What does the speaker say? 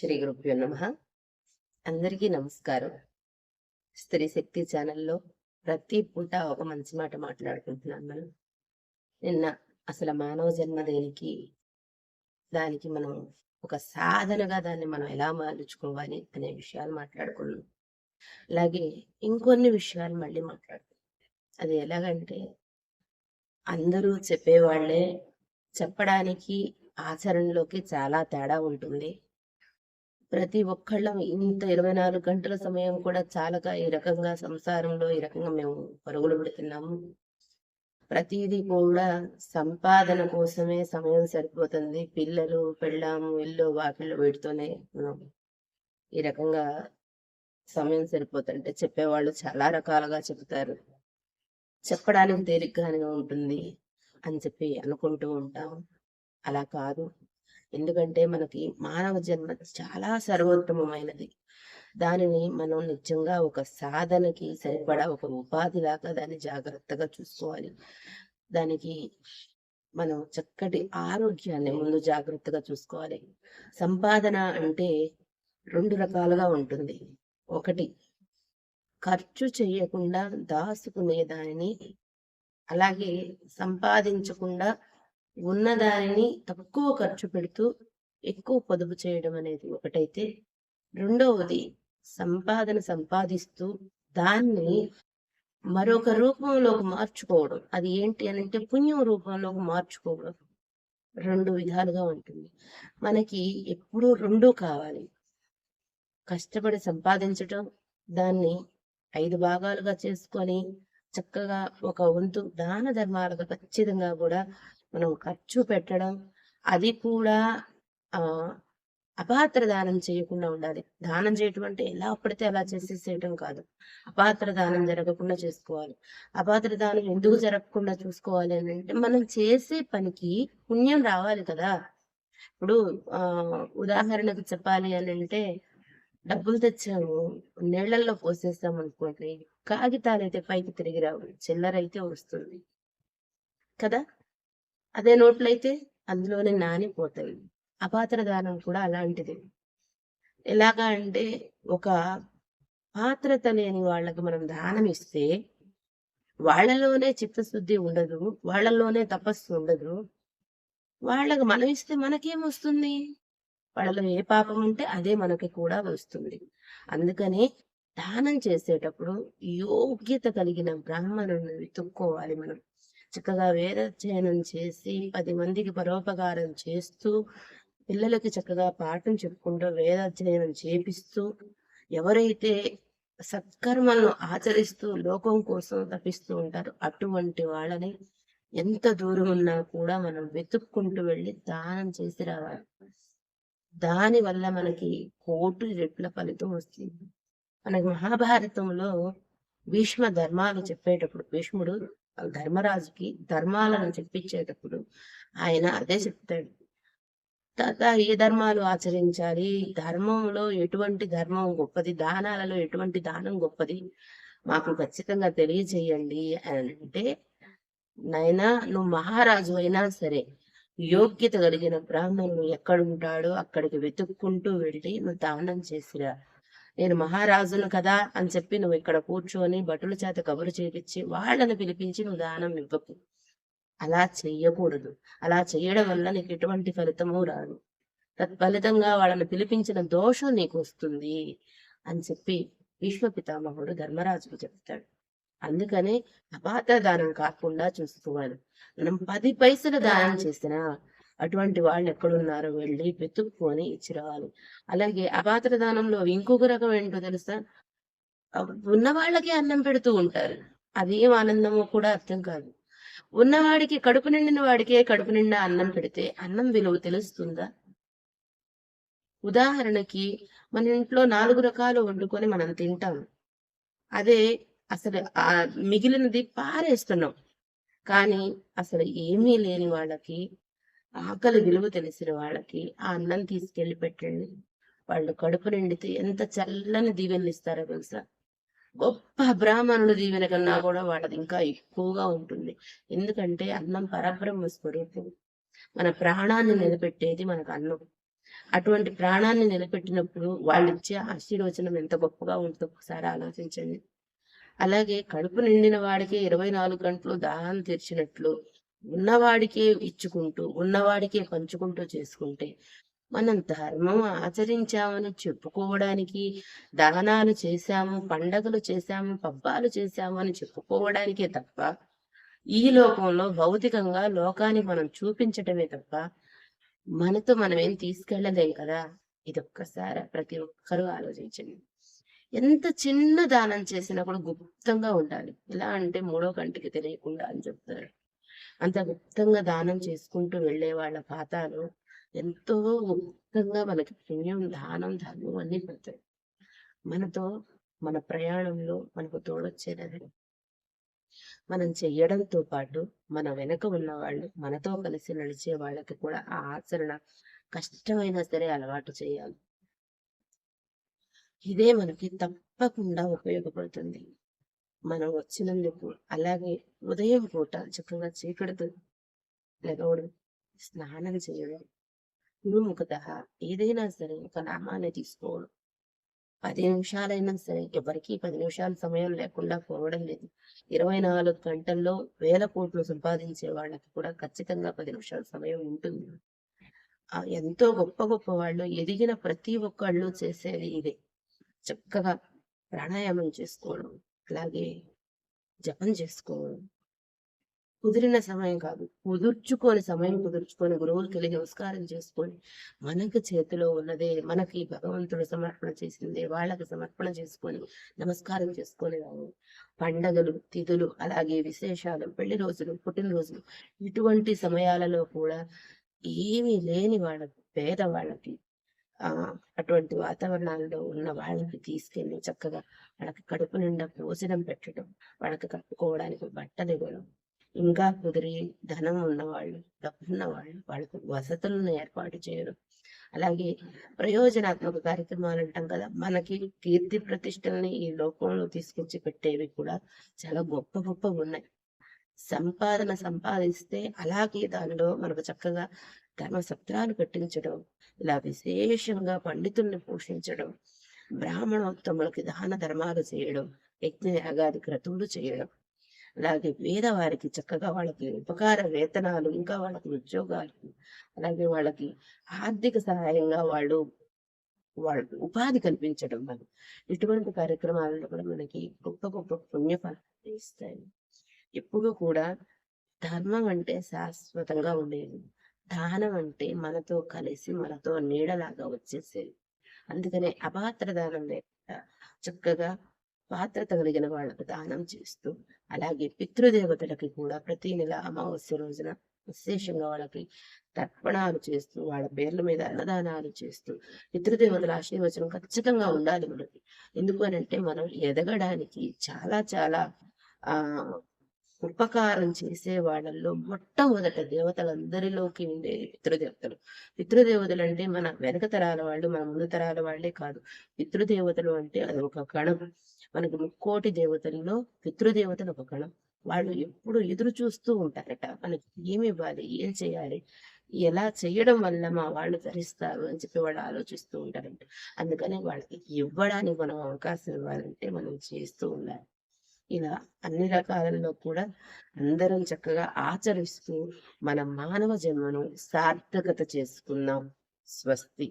శ్రీ గురుభ్యో నమ. అందరికీ నమస్కారం. స్త్రీ శక్తి ఛానల్లో ప్రతి పూట ఒక మంచి మాట మాట్లాడుకుంటున్నాను మనం. నిన్న అసలు మానవ జన్మ దేనికి దానికి మనం ఒక సాధనగా దాన్ని మనం ఎలా మార్చుకోవాలి అనే విషయాలు మాట్లాడుకున్నాం. అలాగే ఇంకొన్ని విషయాలు మళ్ళీ మాట్లాడుకున్నాం అది ఎలాగంటే అందరూ చెప్పేవాళ్ళే చెప్పడానికి ఆచరణలోకి చాలా తేడా ఉంటుంది. ప్రతి ఒక్కళ్ళం ఇంత ఇరవై నాలుగు గంటల సమయం కూడా చాలక ఈ రకంగా సంసారంలో ఈ రకంగా మేము పరుగులు పెడుతున్నాము. ప్రతిదీ కూడా సంపాదన కోసమే సమయం సరిపోతుంది. పిల్లలు పెళ్ళాము ఇల్లు వాకిళ్ళు వీటితోనే మనం ఈ రకంగా సమయం సరిపోతుంటే చెప్పేవాళ్ళు చాలా రకాలుగా చెప్తారు చెప్పడానికి తేలిగ్గానే ఉంటుంది అని చెప్పి అనుకుంటూ ఉంటాం. అలా కాదు. ఎందుకంటే మనకి మానవ జన్మ చాలా సర్వోత్తమమైనది. దానిని మనం నిజంగా ఒక సాధనకి సరిపడా ఒక ఉపాధి లాగా దాన్ని జాగ్రత్తగా చూసుకోవాలి. దానికి మనం చక్కటి ఆరోగ్యాన్ని ముందు జాగ్రత్తగా చూసుకోవాలి. సంపాదన అంటే రెండు రకాలుగా ఉంటుంది. ఒకటి ఖర్చు చేయకుండా దాచుకునే దానిని అలాగే సంపాదించకుండా ఉన్నదానిని తక్కువ ఖర్చు పెడుతూ ఎక్కువ పొదుపు చేయడం అనేది ఒకటైతే. రెండవది సంపాదన సంపాదిస్తూ దాన్ని మరొక రూపంలోకి మార్చుకోవడం. అది ఏంటి అని అంటే పుణ్యం రూపంలోకి మార్చుకోవడం. రెండు విధాలుగా ఉంటుంది. మనకి ఎప్పుడూ రెండూ కావాలి. కష్టపడి సంపాదించటం దాన్ని ఐదు భాగాలుగా చేసుకొని చక్కగా ఒక వంతు దాన ధర్మాలుగా ఖచ్చితంగా కూడా మనం ఖర్చు పెట్టడం అది కూడా ఆ అపాత్ర దానం చేయకుండా ఉండాలి. దానం చేయటం అంటే ఎలా పడితే అలా చేసేసేయటం కాదు. అపాత్ర దానం జరగకుండా చేసుకోవాలి. అపాత్ర దానం ఎందుకు జరగకుండా చూసుకోవాలి అని అంటే మనం చేసే పనికి పుణ్యం రావాలి కదా. ఇప్పుడు ఆ ఉదాహరణకు చెప్పాలి అని అంటే డబ్బులు తెచ్చాము నీళ్ళలో పోసేస్తాం అనుకోండి కాగితాలు అయితే పైకి తిరిగి రావు చిల్లర అయితే వస్తుంది. కదా? అదే నోట్లయితే అందులోనే నానిపోతాయి. అపాత్ర దానం కూడా అలాంటిది. ఎలాగా అంటే ఒక పాత్రత లేని వాళ్ళకి మనం దానం ఇస్తే వాళ్ళలోనే చిత్తశుద్ధి ఉండదు వాళ్ళలోనే తపస్సు ఉండదు. వాళ్ళకి మనం ఇస్తే మనకేం వస్తుంది? వాళ్ళలో ఏ పాపం ఉంటే అదే మనకి కూడా వస్తుంది. అందుకని దానం చేసేటప్పుడు యోగ్యత కలిగిన బ్రాహ్మణుని వెతుక్కోవాలి మనం. చక్కగా వేదాధ్యయనం చేసి పది మందికి పరోపకారం చేస్తూ పిల్లలకి చక్కగా పాఠం చెప్పుకుంటూ వేదాధ్యయనం చేపిస్తూ ఎవరైతే సత్కర్మలను ఆచరిస్తూ లోకం కోసం తప్పిస్తూ ఉంటారు అటువంటి వాళ్ళని ఎంత దూరం ఉన్నా కూడా మనం వెతుక్కుంటూ వెళ్ళి దానం చేసి రావాలి. దాని వల్ల మనకి కోటి రెట్ల ఫలితం వస్తుంది. మనకి మహాభారతంలో భీష్మ ధర్మాలు చెప్పేటప్పుడు భీష్ముడు ధర్మరాజుకి ధర్మాలను చెప్పించేటప్పుడు ఆయన అదే చెప్తాడు. తాత ఏ ధర్మాలు ఆచరించాలి? ధర్మంలో ఎటువంటి ధర్మం గొప్పది? దానాలలో ఎటువంటి దానం గొప్పది? మాకు ఖచ్చితంగా తెలియజేయండి అని అంటే నైనా నువ్వు మహారాజు అయినా సరే యోగ్యత కలిగిన బ్రాహ్మణుడు ఎక్కడుంటాడో అక్కడికి వెతుక్కుంటూ వెళ్ళి నువ్వు దానం చేసిరా. నేను మహారాజును కదా అని చెప్పి నువ్వు ఇక్కడ కూర్చొని భటుల చేత కబురు చేపించి వాళ్ళని పిలిపించి నువ్వు దానం ఇవ్వకు. అలా చెయ్యకూడదు. అలా చేయడం వల్ల నీకు ఎటువంటి ఫలితము రాదు. తత్ఫలితంగా వాళ్ళని పిలిపించిన దోషం నీకు వస్తుంది అని చెప్పి విశ్వ పితామహుడు ధర్మరాజుకు చెప్తాడు. అందుకనే అపాత్ర దానం కాకుండా చూసుకోవాలి. మనం పది పైసలు దానం చేసినా అటువంటి వాళ్ళు ఎక్కడున్నారో వెళ్ళి వెతుక్కొని ఇచ్చి రావాలి అలాగే అపాత్ర దానంలో ఇంకొక రకం ఏంటో తెలుసా? ఉన్న వాళ్ళకి అన్నం పెడుతూ ఉంటారు. అదేం ఆనందమో కూడా అర్థం కాదు. ఉన్నవాడికి కడుపు నిండిన వాడికే కడుపు నిండా అన్నం పెడితే అన్నం విలువ తెలుస్తుందా? ఉదాహరణకి మన ఇంట్లో నాలుగు రకాలు వండుకొని మనం తింటాం. అదే అసలు ఆ మిగిలినది పారేస్తున్నాం. కానీ అసలు ఏమీ లేని వాళ్ళకి ఆకలి విలువ తెలిసిన వాళ్ళకి ఆ అన్నం తీసుకెళ్ళి పెట్టండి. వాళ్ళు కడుపు నిండితే ఎంత చల్లని దీవెనలు ఇస్తారో తెలుసా? గొప్ప బ్రాహ్మణుల దీవెన కన్నా కూడా వాళ్ళది ఇంకా ఎక్కువగా ఉంటుంది. ఎందుకంటే అన్నం పరబ్రహ్మ స్వరూపం. మన ప్రాణాన్ని నిలబెట్టేది మనకు అన్నం. అటువంటి ప్రాణాన్ని నిలబెట్టినప్పుడు వాళ్ళు ఇచ్చే ఆశీర్వచనం ఎంత గొప్పగా ఉంటుందో ఒకసారి ఆలోచించండి. అలాగే కడుపు నిండిన వాడికి ఇరవై నాలుగు గంటలు దాహం తీర్చినట్లు ఉన్నవాడికే ఇచ్చుకుంటూ ఉన్నవాడికే పంచుకుంటూ చేసుకుంటే మనం ధర్మం ఆచరించామని చెప్పుకోవడానికి దహనాలు చేశాము పండగలు చేశాము పబ్బాలు చేశాము అని చెప్పుకోవడానికే తప్ప ఈ లోకంలో భౌతికంగా లోకాన్ని మనం చూపించటమే తప్ప మనతో మనం ఏం తీసుకెళ్ళలేం కదా? ఇది ఒక్కసారి ప్రతి ఒక్కరూ ఆలోచించండి. ఎంత చిన్న దానం చేసినా కూడా గుప్తంగా ఉండాలి. ఎలా అంటే మూడో కంటికి తెలియకుండా అని చెప్తారు. అంత గుప్తంగా దానం చేసుకుంటూ వెళ్ళే వాళ్ళ ఖాతాలో ఎంతో గుప్తంగా మనకి పుణ్యం దానం ధర్మం అన్ని పెడతాయి. మనతో మన ప్రయాణంలో మనకు తోడొచ్చేది మనం చెయ్యడంతో పాటు మన వెనక ఉన్న వాళ్ళు మనతో కలిసి నడిచే వాళ్ళకి కూడా ఆ ఆచరణ కష్టమైనా సరే అలవాటు చేయాలి. ఇదే మనకి తప్పకుండా ఉపయోగపడుతుంది. మనం వచ్చినందుకు అలాగే ఉదయం పూట చక్కగా చీకటితో లెగవడం స్నానం చేయడం గురుముఖత ఏదైనా సరే ఒక నామాన్ని తీసుకోవడం. పది నిమిషాలైనా సరే ఎవరికి పది నిమిషాల సమయం లేకుండా పోవడం లేదు. ఇరవై నాలుగు గంటల్లో వేల కోట్లు సంపాదించే వాళ్ళకి కూడా ఖచ్చితంగా పది నిమిషాల సమయం ఉంటుంది. ఆ ఎంతో గొప్ప గొప్ప వాళ్ళు ఎదిగిన ప్రతి ఒక్కళ్ళు చేసేది ఇదే. చక్కగా ప్రాణాయామం చేసుకోవడం అలాగే జపం చేసుకోవడం. కుదిరిన సమయం కాదు. కుదుర్చుకొని సమయం కుదుర్చుకొని గురువులకి వెళ్ళి నమస్కారం చేసుకొని మనకు చేతిలో ఉన్నదే మనకి భగవంతుడు సమర్పణ చేసిందే వాళ్ళకి సమర్పణ చేసుకొని నమస్కారం చేసుకొని రావు పండగలు తిథులు అలాగే విశేషాలు పెళ్ళి రోజులు పుట్టినరోజులు ఇటువంటి సమయాలలో కూడా ఏమీ లేని వాళ్ళకి పేదవాళ్ళకి అటువంటి వాతావరణాల్లో ఉన్న వాళ్ళకి తీసుకెళ్ళి చక్కగా వాళ్ళకి కడుపు నిండా భోజనం పెట్టడం వాళ్ళకి కప్పుకోవడానికి బట్టలు ఇవ్వడం ఇంకా కుదిరి ధనం ఉన్నవాళ్ళు డబ్బున్న వాళ్ళు వాళ్ళకు వసతులను ఏర్పాటు చేయడం అలాగే ప్రయోజనాత్మక కార్యక్రమాలు అంటాం కదా మనకి కీర్తి ప్రతిష్టల్ని ఈ లోకంలో తీసుకొచ్చి పెట్టేవి కూడా చాలా గొప్ప గొప్ప ఉన్నాయి. సంపాదన సంపాదిస్తే అలాగే దానిలో మనకు చక్కగా ధర్మసత్రాలు కట్టించడం ఇలా విశేషంగా పండితుల్ని పోషించడం బ్రాహ్మణోత్తములకి దాన ధర్మాలు చేయడం యజ్ఞ యాగాది క్రతువులు చేయడం. అలాగే పేదవారికి చక్కగా వాళ్ళకి ఉపకార వేతనాలు ఇంకా వాళ్ళకి ఉద్యోగాలు అలాగే వాళ్ళకి ఆర్థిక సహాయంగా వాళ్ళు వాళ్ళకి ఉపాధి కల్పించడం వల్ల ఇటువంటి కార్యక్రమాలలో కూడా మనకి గొప్ప గొప్ప పుణ్యఫలాలు ఇస్తాయి. ఎప్పుడు కూడా ధర్మం అంటే శాశ్వతంగా ఉండేది. దానం అంటే మనతో కలిసి మనతో నీడలాగా వచ్చేసేది. అందుకనే అపాత్ర దానం లేకుండా చక్కగా పాత్రత కలిగిన వాళ్ళకు దానం చేస్తూ అలాగే పితృదేవతలకి కూడా ప్రతి నెల అమావాస్య రోజున విశేషంగా వాళ్ళకి తర్పణాలు చేస్తూ వాళ్ళ పేర్ల మీద అన్నదానాలు చేస్తూ పితృదేవతల ఆశీర్వచనం ఖచ్చితంగా ఉండాలి మనకి. ఎందుకు అని అంటే మనం ఎదగడానికి చాలా చాలా ఆ ఉపకారం చేసే వాళ్ళల్లో మొట్టమొదట దేవతలందరిలోకి ఉండే పితృదేవతలు. పితృదేవతలు అంటే మన వెనక తరాల వాళ్ళు మన ముందు తరాల వాళ్ళే కాదు. పితృదేవతలు అంటే అది ఒక గణం. మనకు ముక్కోటి దేవతల్లో పితృదేవతలు ఒక గణం. వాళ్ళు ఎప్పుడు ఎదురు చూస్తూ ఉంటారట. మనకి ఏమి ఇవ్వాలి? ఏం చేయాలి? ఎలా చేయడం వల్ల మా వాళ్ళు ధరిస్తారు అని చెప్పి వాళ్ళు ఆలోచిస్తూ ఉంటారంట. అందుకని వాళ్ళకి ఇవ్వడానికి మనం అవకాశం ఇవ్వాలంటే మనం చేస్తూ ఉండాలి. ఇలా అన్ని రకాలలో కూడా అందరం చక్కగా ఆచరిస్తూ మన మానవ జన్మను సార్థకత చేసుకున్నాం స్వస్తి.